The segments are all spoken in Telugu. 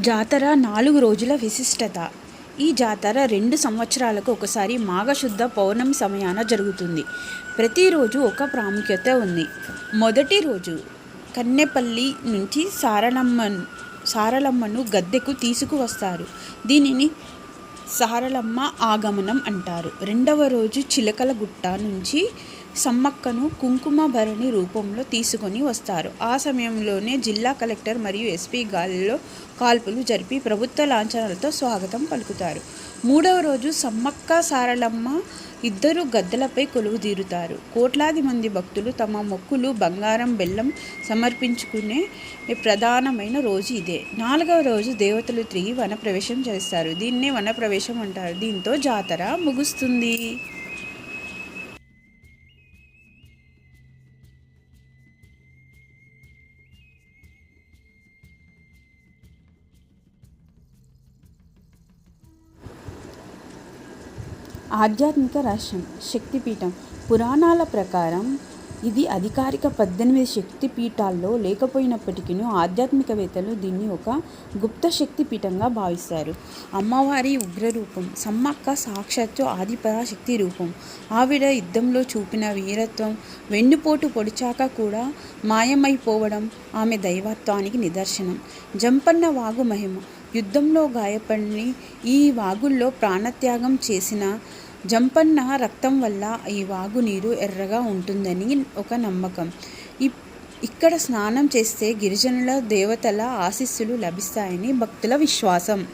జాతర నాలుగు రోజుల విశిష్టత. ఈ జాతర రెండు సంవత్సరాలకు ఒకసారి మాఘశుద్ధ పౌర్ణమి సమయాన జరుగుతుంది. ప్రతిరోజు ఒక ప్రాముఖ్యత ఉంది. మొదటి రోజు కన్నెపల్లి నుంచి సారలమ్మ సారలమ్మను గద్దెకు తీసుకువస్తారు. దీనిని సారలమ్మ ఆగమనం అంటారు. రెండవ రోజు చిలకల గుట్ట నుంచి సమ్మక్కను కుంకుమ భరణి రూపంలో తీసుకొని వస్తారు. ఆ సమయంలోనే జిల్లా కలెక్టర్ మరియు ఎస్పీ గాలిలో కాల్పులు జరిపి ప్రభుత్వ లాంఛనాలతో స్వాగతం పలుకుతారు. మూడవ రోజు సమ్మక్క సారలమ్మ ఇద్దరు కొలువు తీరుతారు. కోట్లాది మంది భక్తులు తమ మొక్కులు బంగారం బెల్లం సమర్పించుకునే ప్రధానమైన రోజు ఇదే. నాలుగవ రోజు దేవతలు తిరిగి వనప్రవేశం చేస్తారు. దీన్నే వనప్రవేశం అంటారు. దీంతో జాతర ముగుస్తుంది. ఆధ్యాత్మిక రాష్ట్రం శక్తిపీఠం. పురాణాల ప్రకారం ఇది అధికారిక పద్దెనిమిది శక్తిపీఠాల్లో లేకపోయినప్పటికీ ఆధ్యాత్మికవేత్తలు దీన్ని ఒక గుప్త శక్తిపీఠంగా భావిస్తారు. అమ్మవారి ఉగ్రరూపం సమ్మక్క సాక్షాత్తు ఆదిపరాశక్తి రూపం. ఆవిడ యుద్ధంలో చూపిన వీరత్వం వెన్నుపోటు పొడిచాక కూడా మాయమైపోవడం ఆమె దైవత్వానికి నిదర్శనం. జంపన్న వాగు మహిమ యుద్ధంలో గాయపడి ఈ వాగుల్లో ప్రాణత్యాగం చేసిన జంపన్న రక్తం వల్ల ఈ వాగు నీరు ఎర్రగా ఉంటుందని ఒక నమ్మకం. ఇక్కడ స్నానం చేస్తే గిరిజనుల దేవతల ఆశీస్సులు లభిస్తాయని భక్తుల విశ్వాసం.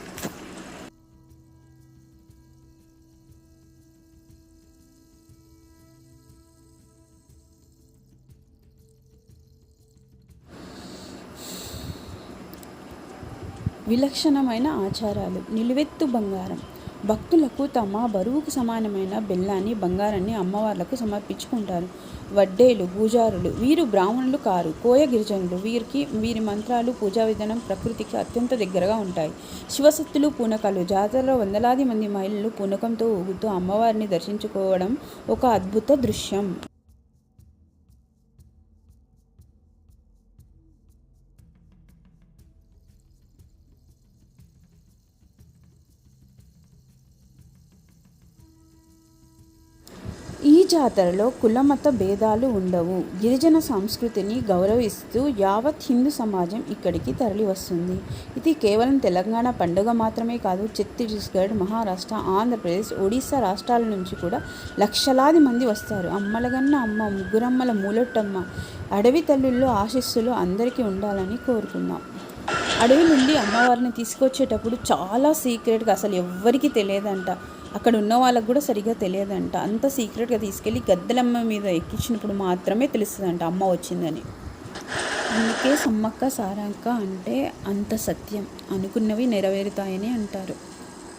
విలక్షణమైన ఆచారాలు. నిలువెత్తు బంగారం. భక్తులకు తమ బరువుకు సమానమైన బెల్లాన్ని బంగారాన్ని అమ్మవార్లకు సమర్పించుకుంటారు. వడ్డేలు పూజారులు వీరు బ్రాహ్మణులు కారు కోయ గిరిజనులు వీరికి వీరి మంత్రాలు పూజా విధానం ప్రకృతికి అత్యంత దగ్గరగా ఉంటాయి. శివశక్తులు పూనకాలు జాతరలో వందలాది మంది మహిళలు పూనకంతో ఊగుతూ అమ్మవారిని దర్శించుకోవడం ఒక అద్భుత దృశ్యం. జాతరలో కులమత భేదాలు ఉండవు. గిరిజన సంస్కృతిని గౌరవిస్తూ యావత్ హిందూ సమాజం ఇక్కడికి తరలివస్తుంది. ఇది కేవలం తెలంగాణ పండుగ మాత్రమే కాదు ఛత్తీస్గఢ్ మహారాష్ట్ర ఆంధ్రప్రదేశ్ ఒడిశా రాష్ట్రాల నుంచి కూడా లక్షలాది మంది వస్తారు. అమ్మలగన్న అమ్మ ముగ్గురమ్మల మూలొట్టమ్మ అడవి తల్లుల్లో ఆశీస్సులు అందరికీ ఉండాలని కోరుకుందాం. అడవి నుండి అమ్మవారిని తీసుకొచ్చేటప్పుడు చాలా సీక్రెట్గా అసలు ఎవ్వరికీ తెలియదంట. అక్కడ ఉన్న వాళ్ళకు కూడా సరిగ్గా తెలియదంట. అంత సీక్రెట్గా తీసుకెళ్ళి గద్దెలమ్మ మీద ఎక్కించినప్పుడు మాత్రమే తెలుస్తుందంట అమ్మ వచ్చిందని. అందుకే సమ్మక్క సారక్క అంటే అంత సత్యం. అనుకున్నవి నెరవేరుతాయని అంటారు.